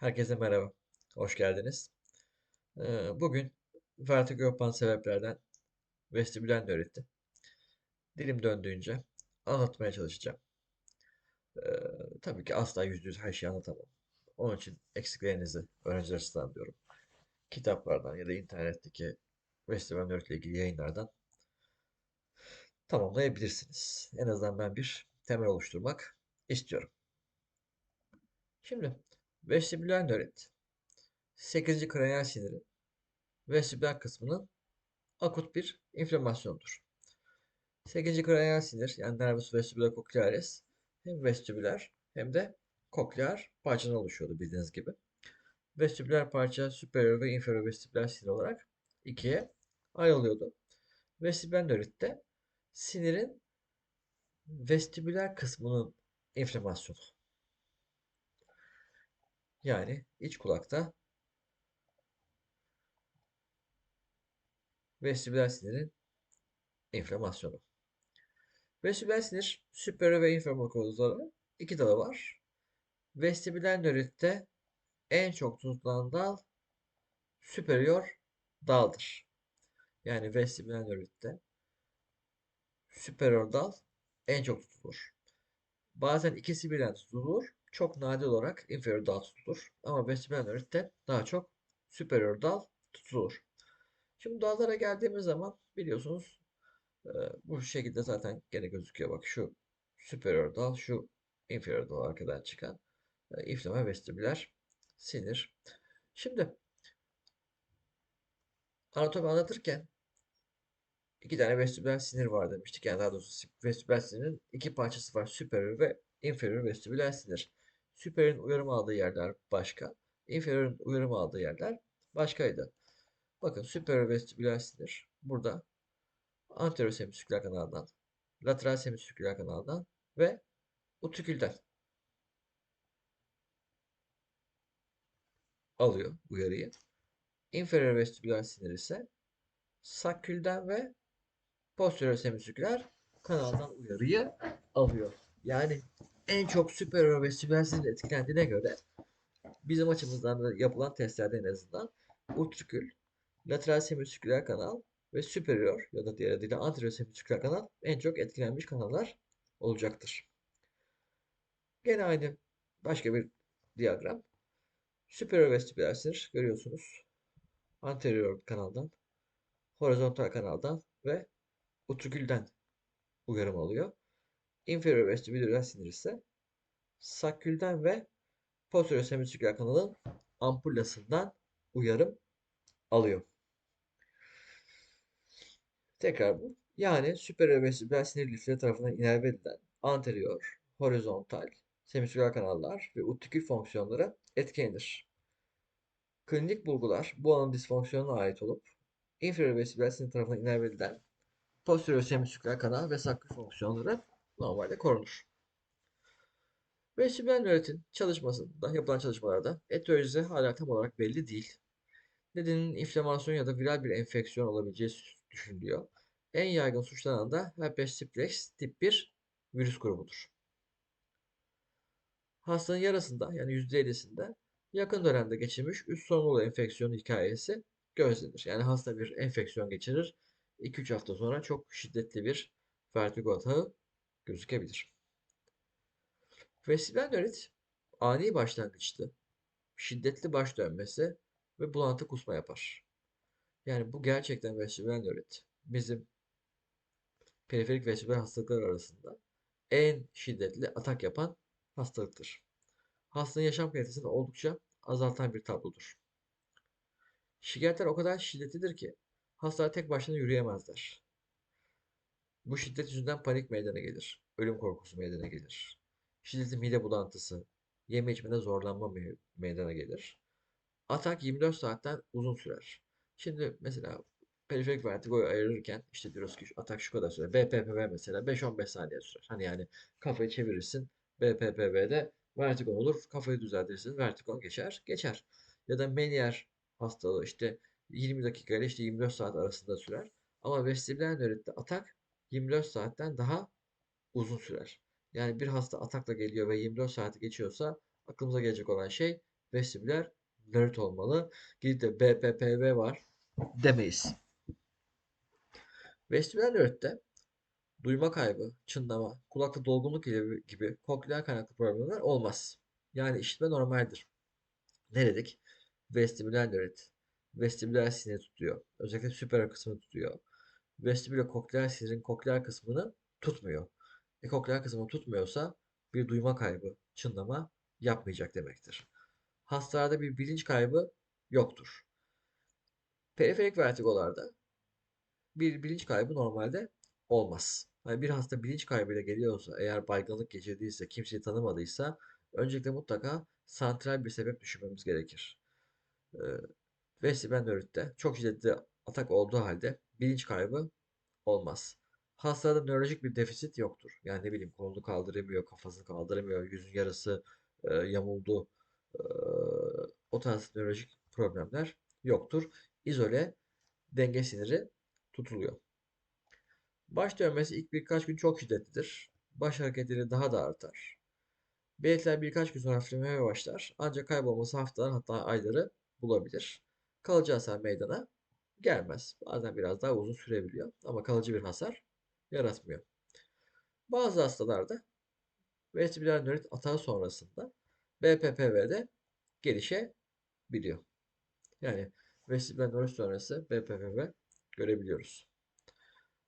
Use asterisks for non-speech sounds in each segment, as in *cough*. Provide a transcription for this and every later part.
Herkese merhaba, hoş geldiniz. Ee, Bugün vertigo yapan sebeplerden vestibülen nöritti. Dilim döndüğünce anlatmaya çalışacağım. Ee, tabii ki asla yüzde yüz her şeyi anlatamam. Onun için eksiklerinizi öğrenciler açısından diyorum. Kitaplardan ya da internetteki vestibülen nöritle ilgili yayınlardan tamamlayabilirsiniz. En azından ben bir temel oluşturmak istiyorum. Şimdi vestibüler nörit 8. kranial siniri vestibüler kısmının akut bir inflamasyondur. 8. kranial sinir yani nervus vestibulocochlearis hem vestibüler hem de koklear parçadan oluşuyordu bildiğiniz gibi. Vestibüler parça superior ve inferior vestibüler sinir olarak ikiye ayrılıyordu. Vestibüler nöritte sinirin vestibüler kısmının inflamasyonu. Yani iç kulakta vestibüler sinirin inflamasyonu. Vestibüler sinir superior ve mukozları iki dalı var. Vestibüler nöritte en çok tutulan dal superior daldır. Yani vestibüler nöritte superior dal en çok tutulur. Bazen ikisi birden tutulur. Çok nadir olarak inferior dal tutulur. Ama vestibüler nöritte daha çok superior dal tutulur. Şimdi dallara geldiğimiz zaman biliyorsunuz e, bu şekilde zaten gene gözüküyor. Bak şu superior dal, şu inferior dal arkadan çıkan e, inflama vestibüler sinir. Şimdi anatomi anlatırken iki tane vestibüler sinir var demiştik. Yani daha doğrusu vestibüler sinirin iki parçası var. Superior ve inferior vestibüler sinir. Superior'ın uyarım aldığı yerler başka. Inferior'ın uyarım aldığı yerler başkaydı. Bakın superior vestibüler sinir burada anterior semistükler kanalından, lateral semistükler kanalından ve utrikülden alıyor uyarıyı. Inferior vestibüler sinir ise sakülden ve posterior semistükler kanaldan uyarıyı alıyor. Yani en çok superior vestibüler sinir etkilendiğine göre bizim açımızdan da yapılan testlerde en azından utrikül, lateral semistükler kanal ve superior ya da diğer adıyla anterior semistükler kanal en çok etkilenmiş kanallar olacaktır. Gene aynı başka bir diyagram. Superior vestibüler sinir görüyorsunuz. Anterior kanaldan, horizontal kanaldan ve utrikülden uyarım alıyor. Inferior vestibüler sinir ise sakülden ve posterior semistükler kanalın ampullasından uyarım alıyor. Tekrar bu. Yani superior vestibüler sinir lifleri tarafından inerve edilen anterior, horizontal, semistükler kanallar ve utrikül fonksiyonlara etkendir. Klinik bulgular bu alanın disfonksiyonuna ait olup inferior vestibüler sinir tarafından inerve edilen posterior semistükler kanal ve sakül fonksiyonları normalde korunur. Vestibüler nöritin çalışmasında, yapılan çalışmalarda etiyoloji hala tam olarak belli değil. Nedeninin inflamasyon ya da viral bir enfeksiyon olabileceği düşünülüyor. En yaygın suçlanan da herpes simplex tip 1 virüs grubudur. Hastanın yarısında yani %50'sinde yakın dönemde geçirmiş üst solunumlu enfeksiyon hikayesi gözlenir. Yani hasta bir enfeksiyon geçirir. 2-3 hafta sonra çok şiddetli bir vertigo atağı gözükebilir. Vestibüler nörit ani başlangıçlı, şiddetli baş dönmesi ve bulantı kusma yapar. Yani bu gerçekten vestibüler nörit. Bizim periferik vestibüler hastalıklar arasında en şiddetli atak yapan hastalıktır. Hastanın yaşam kalitesini oldukça azaltan bir tablodur. Şikayetler o kadar şiddetlidir ki hastalar tek başına yürüyemezler. Bu şiddet yüzünden panik meydana gelir. Ölüm korkusu meydana gelir. Şiddetli mide bulantısı, yeme içmede zorlanma meydana gelir. Atak 24 saatten uzun sürer. Şimdi mesela periferik vertigoyu ayırırken işte diyoruz ki atak şu kadar sürer. BPPV mesela 5-15 saniye sürer. Hani yani kafayı çevirirsin. BPPV'de vertigon olur. Kafayı düzeltirsin. Vertigon geçer. Geçer. Ya da Menier hastalığı işte 20 dakika ile işte 24 saat arasında sürer. Ama vestibüler nöritte atak 24 saatten daha uzun sürer. Yani bir hasta atakla geliyor ve 24 saati geçiyorsa aklımıza gelecek olan şey vestibüler nörit olmalı. Gidip de BPPV var demeyiz. Vestibüler nöritte duyma kaybı, çınlama, kulakta dolgunluk gibi, gibi kokleer kaynaklı problemler olmaz. Yani işitme normaldir. Ne dedik? Vestibüler nörit. Vestibüler sinir tutuyor. Özellikle süper kısmını tutuyor. Vestibüler kokleer sinirin kokleer kısmını tutmuyor. E kokleer kısmını tutmuyorsa bir duyma kaybı, çınlama yapmayacak demektir. Hastalarda bir bilinç kaybı yoktur. Periferik vertigolarda bir bilinç kaybı normalde olmaz. Yani bir hasta bilinç kaybıyla geliyorsa, eğer baygınlık geçirdiyse, kimseyi tanımadıysa öncelikle mutlaka santral bir sebep düşünmemiz gerekir. Ee, Vestibüler nöritte çok şiddetli atak olduğu halde bilinç kaybı olmaz. Hastada nörolojik bir defisit yoktur. Yani ne bileyim kolunu kaldıramıyor, kafasını kaldıramıyor, yüzün yarısı e, yamuldu. E, o tarz nörolojik problemler yoktur. İzole denge siniri tutuluyor. Baş dönmesi ilk birkaç gün çok şiddetlidir. Baş hareketleri daha da artar. Belirtiler birkaç gün sonra hafiflemeye başlar. Ancak kaybolması haftalar hatta ayları bulabilir. Kalıcı hasar meydana gelmez. Bazen biraz daha uzun sürebiliyor ama kalıcı bir hasar yaratmıyor. Bazı hastalarda vestibüler nörit atağı sonrasında BPPV'de gelişebiliyor. Yani vestibüler nörit sonrası BPPV görebiliyoruz.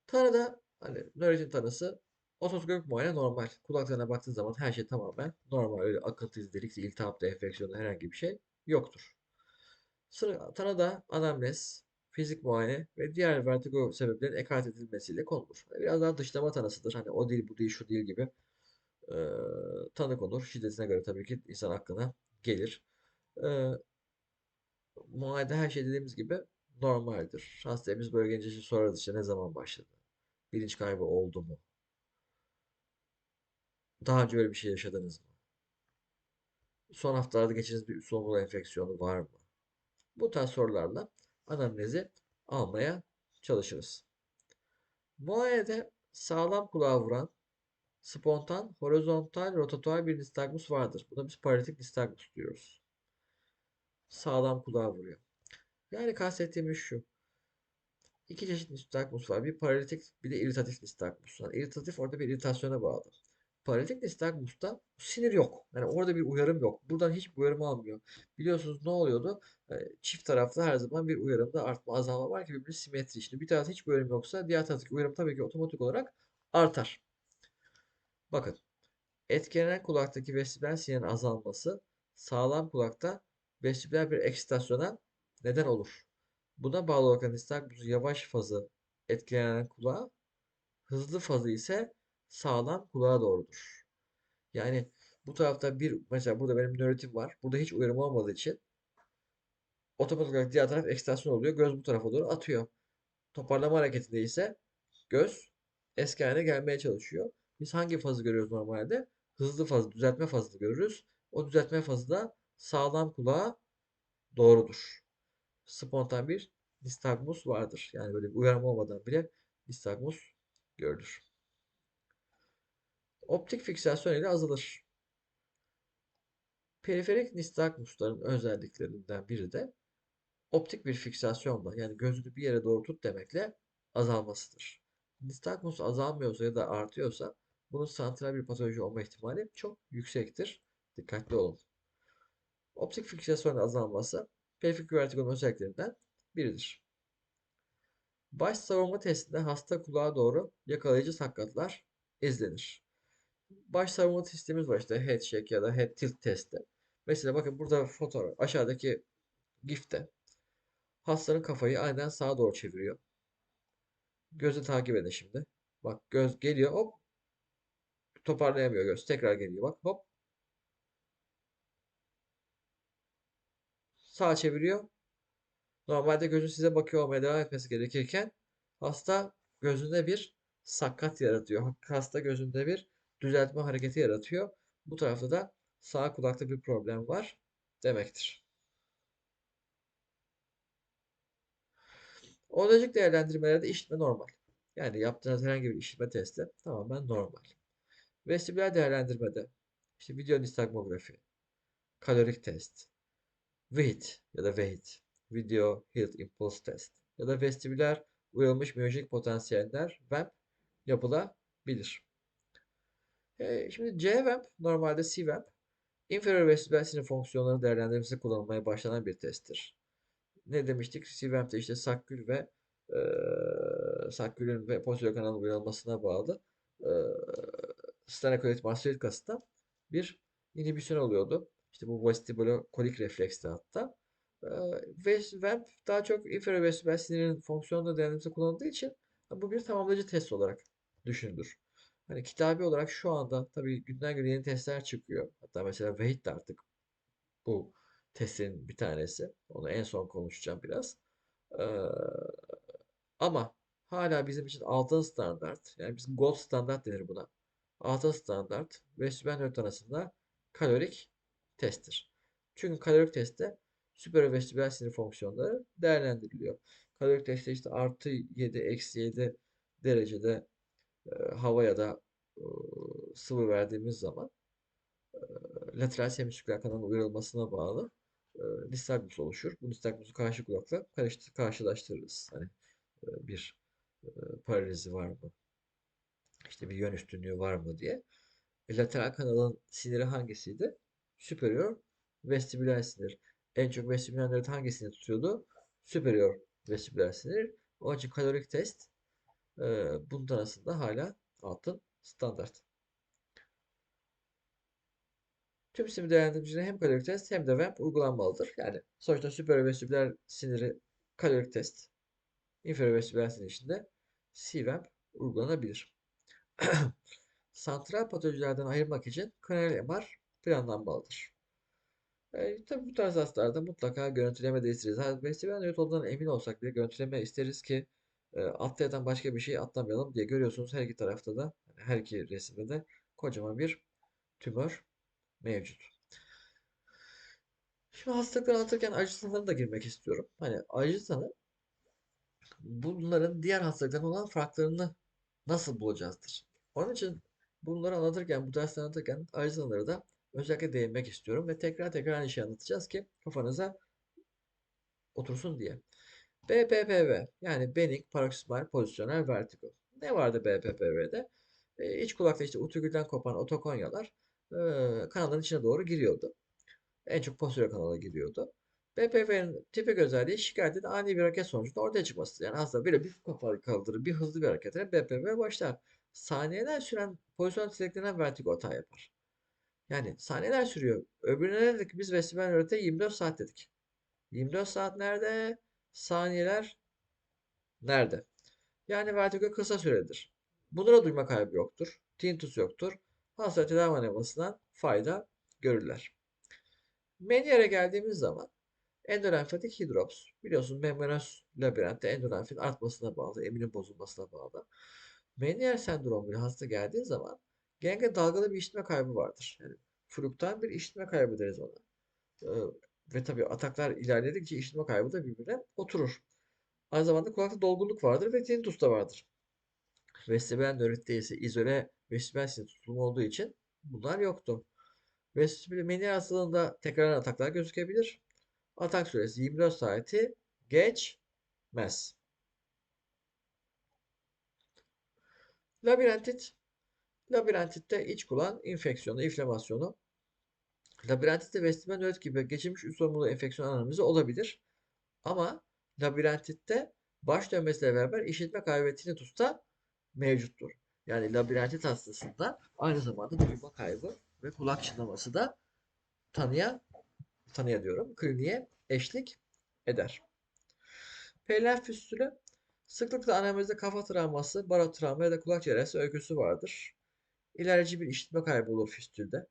Tanıda hani nöritin tanısı otoskopik muayene normal. Kulaklarına baktığın zaman her şey tamamen normal. Öyle akıntı izdelik, iltihapta, enfeksiyonda herhangi bir şey yoktur. Sıra tanıda anamnez, fizik muayene ve diğer vertigo sebeplerin ekart edilmesiyle konulur. Biraz daha dışlama tanısıdır. Hani o değil, bu değil, şu değil gibi e, tanı konur. Şiddetine göre tabii ki insan aklına gelir. E, muayenede her şey dediğimiz gibi normaldir. Hastaya biz böyle gelince sorarız işte ne zaman başladı? Bilinç kaybı oldu mu? Daha önce öyle bir şey yaşadınız mı? Son haftalarda geçirdiğiniz bir solunum enfeksiyonu var mı? Bu tarz sorularla anamnezi almaya çalışırız. Muayenede sağlam kulağa vuran spontan, horizontal, rotatuar bir nistagmus vardır. Buna biz paralitik nistagmus diyoruz. Sağlam kulağa vuruyor. Yani kastettiğimiz şu. İki çeşit nistagmus var. Bir paralitik, bir de iritatif nistagmus. Yani iritatif orada bir iritasyona bağlı. Paralitik nistagmusta sinir yok. Yani orada bir uyarım yok. Buradan hiçbir uyarım almıyor. Biliyorsunuz ne oluyordu? Çift taraflı her zaman bir uyarımda artma azalma var ki birbirine simetri. Şimdi bir tarafta hiçbir uyarım yoksa diğer taraftaki uyarım tabii ki otomatik olarak artar. Bakın. Etkilenen kulaktaki vestibüler sinyalin azalması sağlam kulakta vestibüler bir eksitasyona neden olur. Buna bağlı olarak nistagmusun yavaş fazı etkilenen kulağa, hızlı fazı ise sağlam kulağa doğrudur. Yani bu tarafta bir mesela burada benim nöritim var. Burada hiç uyarım olmadığı için otomatik olarak diğer taraf ekstasyon oluyor. Göz bu tarafa doğru atıyor. Toparlama hareketinde ise göz eski haline gelmeye çalışıyor. Biz hangi fazı görüyoruz normalde? Hızlı fazı, düzeltme fazını görürüz. O düzeltme fazı da sağlam kulağa doğrudur. Spontan bir nistagmus vardır. Yani böyle bir uyarım olmadan bile nistagmus görülür. Optik fiksasyon ile azalır. Periferik nistagmusların özelliklerinden biri de optik bir fiksasyonla yani gözünü bir yere doğru tut demekle azalmasıdır. Nistagmus azalmıyorsa ya da artıyorsa bunun santral bir patoloji olma ihtimali çok yüksektir. Dikkatli olun. Optik fiksasyonun azalması periferik vertigonun özelliklerinden biridir. Baş savunma testinde hasta kulağa doğru yakalayıcı sakatlar izlenir. Baş savunma testimiz var işte head shake ya da head tilt testi. Mesela bakın burada fotoğraf aşağıdaki gifte hastanın kafayı aynen sağa doğru çeviriyor. Gözü takip edin şimdi. Bak göz geliyor hop toparlayamıyor göz. Tekrar geliyor bak hop. Sağa çeviriyor. Normalde gözü size bakıyor olmaya devam etmesi gerekirken hasta gözünde bir sakat yaratıyor. Hasta gözünde bir düzeltme hareketi yaratıyor. Bu tarafta da sağ kulakta bir problem var demektir. Odacık değerlendirmelerde işitme normal. Yani yaptığınız herhangi bir işitme testi tamamen normal. Vestibüler değerlendirmede işte video nistagmografi, kalorik test, VHIT ya da VHIT, Video Health Impulse Test ya da vestibüler uyarılmış miyojik potansiyeller VAMP yapılabilir. E, şimdi C-VAMP normalde C-VAMP inferior vestibüler sinir fonksiyonları değerlendirmesi kullanılmaya başlanan bir testtir. Ne demiştik? C-VAMP'te işte sakgül ve e, sakgülün ve posterior kanalın uyarılmasına bağlı e, stenokolit mastoid bir inhibisyon oluyordu. İşte bu vestibulokolik reflekste hatta. E, ve daha çok inferior vestibüler sinirin fonksiyonunu değerlendirmesi kullanıldığı için bu bir tamamlayıcı test olarak düşünülür. Hani kitabi olarak şu anda tabii günden güne yeni testler çıkıyor. Hatta mesela Vahit de artık bu testin bir tanesi. Onu en son konuşacağım biraz. Ee, ama hala bizim için altın standart, yani bizim gold standart denir buna. Altın standart ve sübendört arasında kalorik testtir. Çünkü kalorik testte süperovestibüler sinir fonksiyonları değerlendiriliyor. Kalorik testte işte artı 7, eksi 7 derecede e, hava ya da sıvı verdiğimiz zaman lateral semistükler kanalının uyarılmasına bağlı nistagmus oluşur. Bu nistagmusu karşı kulakla karşılaştırırız. Hani bir paralizi var mı? İşte bir yön üstünlüğü var mı diye. E, lateral kanalın siniri hangisiydi? Superior vestibüler sinir. En çok vestibüler nörit hangisini tutuyordu? Superior vestibüler sinir. Onun için kalorik test e, bunun arasında hala altın standart. Tüm sim değerlendiricilerine hem kalorik test hem de VAMP uygulanmalıdır. Yani sonuçta süpervestibüler siniri kalorik test, inferovestibüler sinir içinde CVAMP uygulanabilir. *clears throat* Santral patolojilerden ayırmak için kranal MR planlanmalıdır. E, tabii bu tarz hastalarda mutlaka görüntüleme de isteriz. Nörit olduğundan emin olsak bile görüntüleme isteriz ki atlayan başka bir şey atlamayalım diye görüyorsunuz her iki tarafta da her iki resimde de kocaman bir tümör mevcut. Şimdi hastalıkları anlatırken acı tanılarına da girmek istiyorum. Hani acı tanı bunların diğer hastalıklardan olan farklarını nasıl bulacağızdır. Onun için bunları anlatırken, bu dersleri anlatırken acı tanıları da özellikle değinmek istiyorum ve tekrar tekrar aynı şeyi anlatacağız ki kafanıza otursun diye. BPPV yani Benign Paroxysmal Pozisyonel Vertigo. Ne vardı BPPV'de? E, iç kulakta işte utrigülden kopan otokonyalar e, kanalın içine doğru giriyordu. En çok posterior kanala giriyordu. BPPV'nin tipik özelliği şikayetin ani bir hareket sonucunda ortaya çıkması. Yani hasta böyle bir kafayı kaldırır, bir hızlı bir hareketle BPPV başlar. Saniyeler süren pozisyon titreklenen vertigo hata yapar. Yani saniyeler sürüyor. Öbürüne ne dedik? Biz vestibüler nörote 24 saat dedik. 24 saat nerede? Saniyeler nerede? Yani vertigo kısa süredir. Bunlara duyma kaybı yoktur. Tinnitus yoktur. Hasta tedavi manevrasından fayda görürler. Menier'e geldiğimiz zaman endolenfatik hidrops. Biliyorsun membranöz labirentte endolenfin artmasına bağlı, eminin bozulmasına bağlı. Menier sendromu hasta geldiği zaman genelde dalgalı bir işitme kaybı vardır. Yani fluktan bir işitme kaybı deriz ona. Ee, ve tabii ataklar ilerledikçe işitme kaybı da birbirine oturur. Aynı zamanda kulakta dolgunluk vardır ve tinnitus da vardır. Vestibüler nöritte ise izole vestibüler sinir tutulumu olduğu için bunlar yoktu. Vestibüler meni hastalığında tekrar ataklar gözükebilir. Atak süresi 24 saati geçmez. Labirentit. Labirentitte iç kulağın infeksiyonu, inflamasyonu. Labirentitte vestibüler nörit gibi geçirmiş üst sorumluluğu enfeksiyon analizi olabilir. Ama labirentitte baş dönmesiyle beraber işitme kaybı ve tinnitus da mevcuttur. Yani labirentit hastasında aynı zamanda duyma kaybı ve kulak çınlaması da tanıya tanıya diyorum, kliniğe eşlik eder. Perilen füstülü sıklıkla anamnezde kafa travması, barotravma ya da kulak cerrahisi öyküsü vardır. İlerici bir işitme kaybı olur füstülde.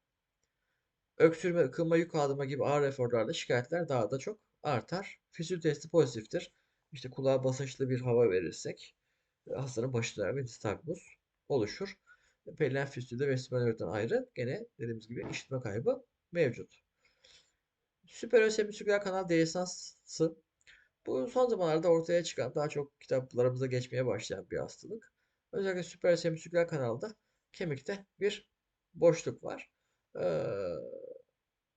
Öksürme, ıkınma, yük kaldırma gibi ağır eforlarda şikayetler daha da çok artar. Füstül testi pozitiftir. İşte kulağa basınçlı bir hava verirsek hastanın başı döner ve oluşur. Perilen füstülde vestibulardan ayrı gene dediğimiz gibi işitme kaybı mevcut. Süperösemüsükler kanal deyesansı bu son zamanlarda ortaya çıkan daha çok kitaplarımıza geçmeye başlayan bir hastalık. Özellikle süperösemüsükler kanalda kemikte bir boşluk var. Ee,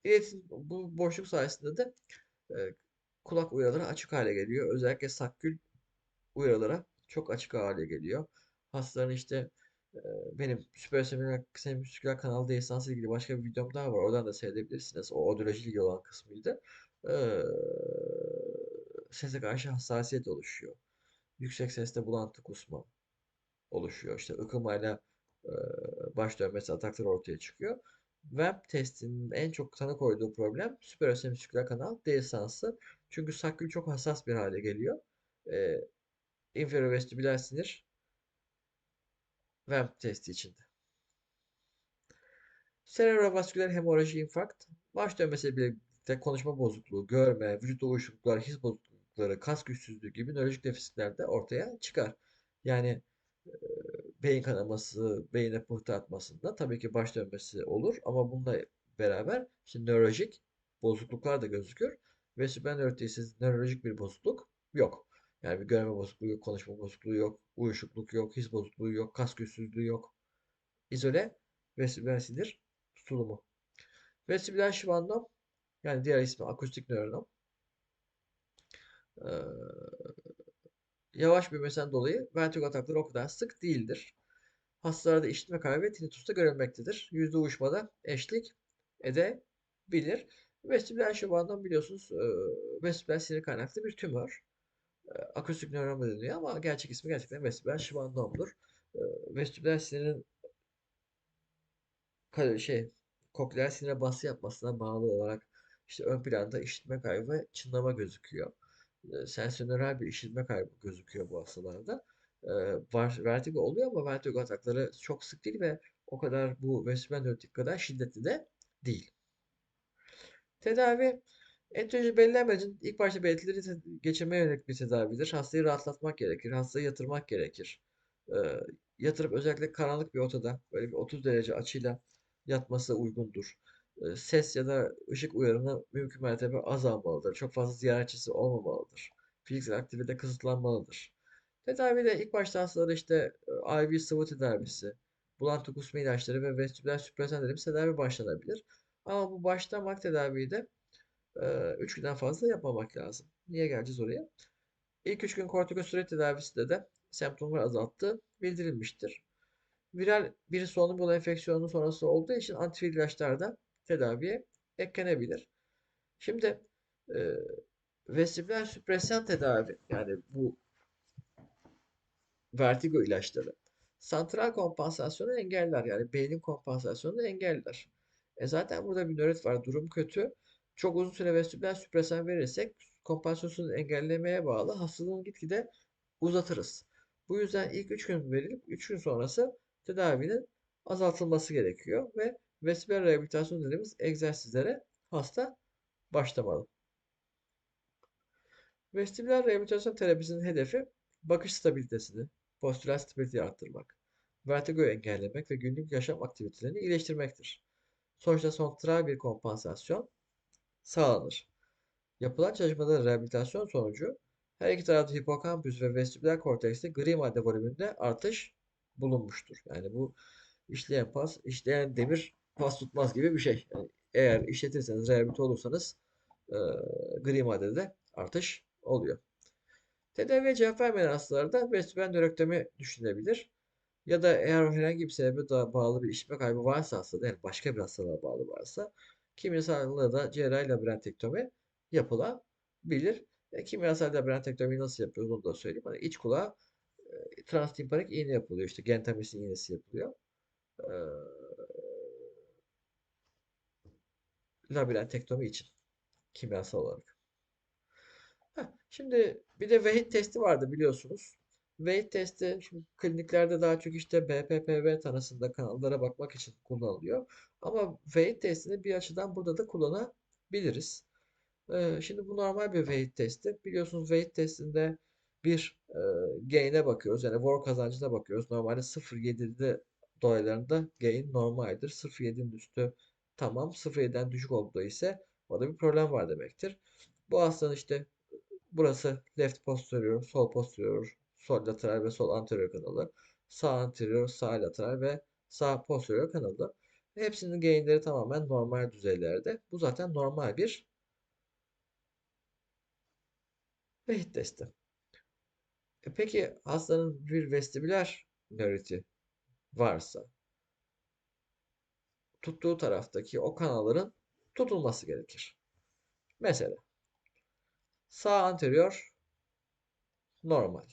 iletim, bu boşluk sayesinde de e, kulak uyarıları açık hale geliyor. Özellikle sakül uyarılara çok açık hale geliyor. Hastaların işte e, benim süpersemiküler kanalda esansla ilgili başka bir videom daha var. Oradan da seyredebilirsiniz. O audioloji ilgili olan kısmıydı. E, sese karşı hassasiyet oluşuyor. Yüksek sesle bulantı kusma oluşuyor. İşte ıkımayla e, baş dönmesi atakları ortaya çıkıyor. Web testinin en çok tanı koyduğu problem süpersemiküler kanal deesansı. Çünkü sakül çok hassas bir hale geliyor. E, inferovestibüler sinir VAMP testi içinde. Serebrovasküler hemorajik infarkt, baş dönmesiyle birlikte konuşma bozukluğu, görme, vücut uyuşuklukları, his bozuklukları, kas güçsüzlüğü gibi nörolojik defisitler de ortaya çıkar. Yani e, beyin kanaması, beyine pıhtı atmasında tabii ki baş dönmesi olur ama bununla beraber işte nörolojik bozukluklar da gözükür. Ve süpernörotisiz nörolojik bir bozukluk yok. Yani bir görme bozukluğu yok, konuşma bozukluğu yok, uyuşukluk yok, his bozukluğu yok, kas güçsüzlüğü yok. İzole vestibüler sinir tutulumu. Vestibüler şivandom yani diğer ismi akustik nöronom. Ee, yavaş büyümesinden dolayı vertigo atakları o kadar sık değildir. Hastalarda işitme kaybı ve tinnitus da görülmektedir. Yüzde uyuşmada eşlik edebilir. Vestibüler şivandom biliyorsunuz e, vestibüler sinir kaynaklı bir tümör akustik nöron deniyor ama gerçek ismi gerçekten vestibüler şivandomdur. E, vestibüler sinirin şey kokleer sinire bası yapmasına bağlı olarak işte ön planda işitme kaybı ve çınlama gözüküyor. E, sensörel bir işitme kaybı gözüküyor bu hastalarda. E, var, vertigo oluyor ama vertigo atakları çok sık değil ve o kadar bu vestibüler nörotik kadar şiddetli de değil. Tedavi Etioloji belirlenmeden ilk başta belirtileri geçirmeye yönelik bir tedavidir. Hastayı rahatlatmak gerekir. Hastayı yatırmak gerekir. Ee, yatırıp özellikle karanlık bir odada böyle bir 30 derece açıyla yatması uygundur. Ses ya da ışık uyarımı mümkün mertebe azalmalıdır. Çok fazla ziyaretçisi olmamalıdır. Fiziksel aktivite kısıtlanmalıdır. Tedavide ilk başta hastalara işte IV sıvı tedavisi, bulantı kusma ilaçları ve vestibüler süpresan dediğimiz tedavi başlanabilir. Ama bu başlamak tedaviyi de 3 günden fazla yapmamak lazım. Niye geleceğiz oraya? İlk 3 gün kortikosteroid tedavisinde de semptomlar azalttığı bildirilmiştir. Viral bir solunum yolu enfeksiyonu sonrası olduğu için antiviral ilaçlar da tedaviye eklenebilir. Şimdi e, vestibüler süpresyan tedavi yani bu vertigo ilaçları santral kompansasyonu engeller yani beynin kompansasyonunu engeller. E zaten burada bir nöret var durum kötü. Çok uzun süre vestibüler süpresan verirsek kompansasyonu engellemeye bağlı hastalığın gitgide uzatırız. Bu yüzden ilk 3 gün verilip 3 gün sonrası tedavinin azaltılması gerekiyor ve vestibüler rehabilitasyon dediğimiz egzersizlere hasta başlamalı. Vestibüler rehabilitasyon terapisinin hedefi bakış stabilitesini, postürel stabiliteyi arttırmak, vertigoyu engellemek ve günlük yaşam aktivitelerini iyileştirmektir. Sonuçta sontral bir kompansasyon sağlanır. Yapılan çalışmada rehabilitasyon sonucu her iki tarafta hipokampüs ve vestibüler kortekste gri madde volümünde artış bulunmuştur. Yani bu işleyen pas, işleyen demir pas tutmaz gibi bir şey. Yani eğer işletirseniz, rehabilite olursanız e, gri maddede artış oluyor. Tedaviye cevap vermeyen hastalarda vestibüler nörektomi düşünülebilir. Ya da eğer herhangi bir sebebe bağlı bir işitme kaybı varsa hastada, yani başka bir hastalığa bağlı varsa kimyasalda da cerrahi labirentektomi yapılabilir. E, kimyasal labirentektomi nasıl yapıyoruz onu da söyleyeyim. Hani iç kulağa e, transtimpanik iğne yapılıyor. İşte gentamisin iğnesi yapılıyor. E, labirentektomi için kimyasal olarak. Heh, şimdi bir de vehit testi vardı biliyorsunuz. Wade testi şimdi kliniklerde daha çok işte BPPV tanısında kanallara bakmak için kullanılıyor. Ama Wade testini bir açıdan burada da kullanabiliriz. Ee, şimdi bu normal bir Wade testi. Biliyorsunuz Wade testinde bir e, gain'e bakıyoruz. Yani war kazancına bakıyoruz. Normalde 0.7'de dolaylarında gain normaldir. 0.7'nin üstü tamam. 0.7'den düşük olduğu ise orada bir problem var demektir. Bu hastanın işte burası left posterior, sol posterior, sol lateral ve sol anterior kanalı, sağ anterior, sağ lateral ve sağ posterior kanalı. Hepsinin gainleri tamamen normal düzeylerde. Bu zaten normal bir ve hit testi. E peki hastanın bir vestibüler nöriti varsa tuttuğu taraftaki o kanalların tutulması gerekir. Mesela sağ anterior normal.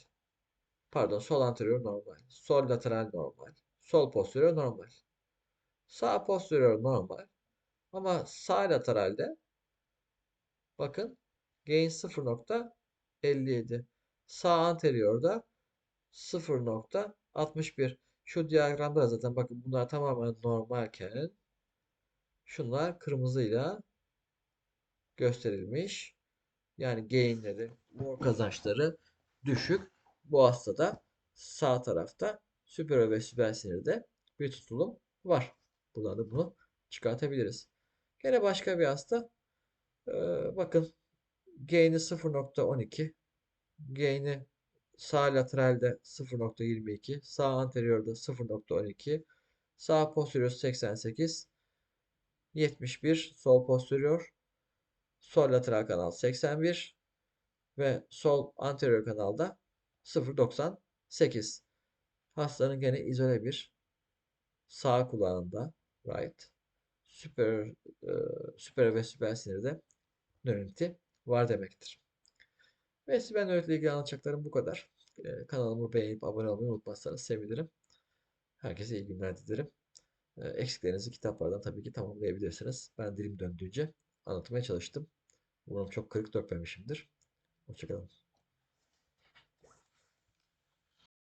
Pardon sol anterior normal. Sol lateral normal. Sol posterior normal. Sağ posterior normal. Ama sağ lateralde bakın gain 0.57. Sağ anteriorda 0.61. Şu diyagramda da zaten bakın bunlar tamamen normalken şunlar kırmızıyla gösterilmiş. Yani gainleri, mor kazançları düşük. Bu hastada sağ tarafta süper ve süper sinirde bir tutulum var. Buradan da bunu çıkartabiliriz. Gene başka bir hasta. Ee, bakın gain'i 0.12. Gain'i sağ lateralde 0.22. Sağ anteriorda 0.12. Sağ posterior 88. 71 sol posterior. Sol lateral kanal 81 ve sol anterior kanalda 0.98. Hastanın gene izole bir sağ kulağında right süper e, süper ve süper sinirde nöroniti var demektir. Ve ben nöronitle ilgili anlatacaklarım bu kadar. E, kanalımı beğenip abone olmayı unutmazsanız sevinirim. Herkese iyi günler dilerim. Eksiklerinizi kitaplardan tabii ki tamamlayabilirsiniz. Ben dilim döndüğünce anlatmaya çalıştım. Umarım çok kırık dökmemişimdir. Hoşçakalın.